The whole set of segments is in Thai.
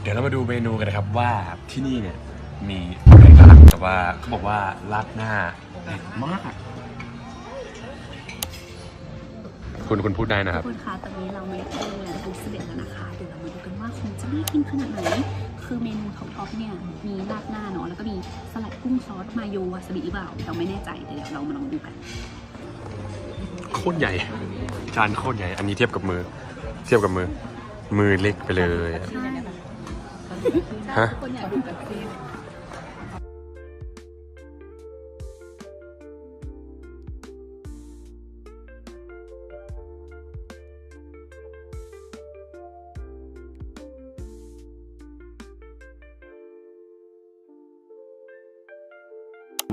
เดี๋ยวเรามาดูเมนูกันนะครับว่าที่นี่เนี่ยมีอะไรบ้างแต่ว่าเขาบอกว่าราดหน้าเด็ดมาก คุณคุณพูดได้นะครับทุกคนคะตอนนี้เรามาที่โรงแรมดูสิเบตแล้วนะคะ เดี๋ยวเรามาดูกันว่าคงจะน่ากินขนาดไหน คือเมนูท็อปๆเนี่ยมีราดหน้าเนาะแล้วก็มีสลัดกุ้งซอสมาโยวาซาบิหรือเปล่าเราไม่แน่ใจแต่เดี๋ยวเรามาลองดูกัน โคตรใหญ่ จานโคตรใหญ่ อันนี้เทียบกับมือ เทียบกับมือ มือเล็กไปเลยใช่ฮะ คนอยากดูแบบนี้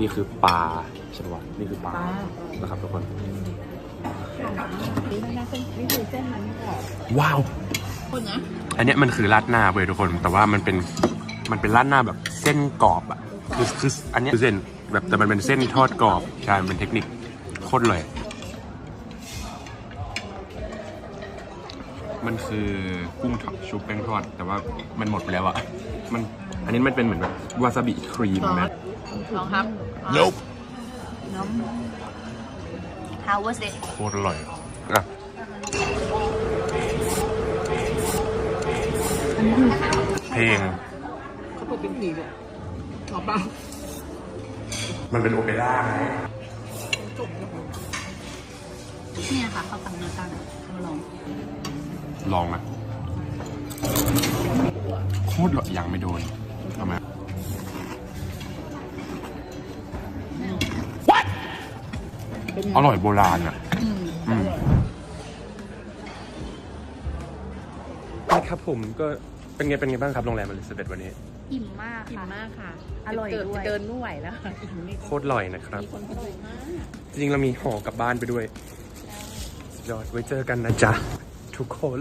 นี่คือปลาใช่ปะวะนี่คือปลานะครับทุกคนว้าวคนนะอันเนี้ยมันคือราดหน้าเว้ยทุกคนแต่ว่ามันเป็นมันเป็นราดหน้าแบบเส้นกรอบอะคือคืออันเนี้ยคือเส้นแบบแต่มันเป็นเส้นทอดกรอบใช่มันเป็นเทคนิคโคตรเลย มันคือกุ้งทอดชุบแป้งทอด แต่ว่ามันหมดไปแล้วอะมันอันนี้มันเป็นเหมือนแบบวาซาบิครีมนะ ลองครับ Nope น้อง How was it โคตรอร่อยอะเพลงเขาบอกเป็นผีเลยหรอเปล่ามันเป็นโอเปร่าไงเนี่ยค่ะเขาตังเนื้อกันมาลองลองนะโคตรอร่อยยังไม่โดนทำไม อร่อยโบราณอะอืมอืมครับผมก็เป็นไงเป็นไงบ้างครับโรงแรมอลิซาเบธวันนี้ อิ่มมากอิ่มค่ะ มากค่ะอร่อยเดินด้วย เดินไม่ไหวแล้วค่ะโคตรอร่อยนะครับ มีคนอร่อยมาก จริงๆเรามีห่อกลับบ้านไปด้วยสุดยอดไว้เจอกันนะจ๊ะ ทุกคน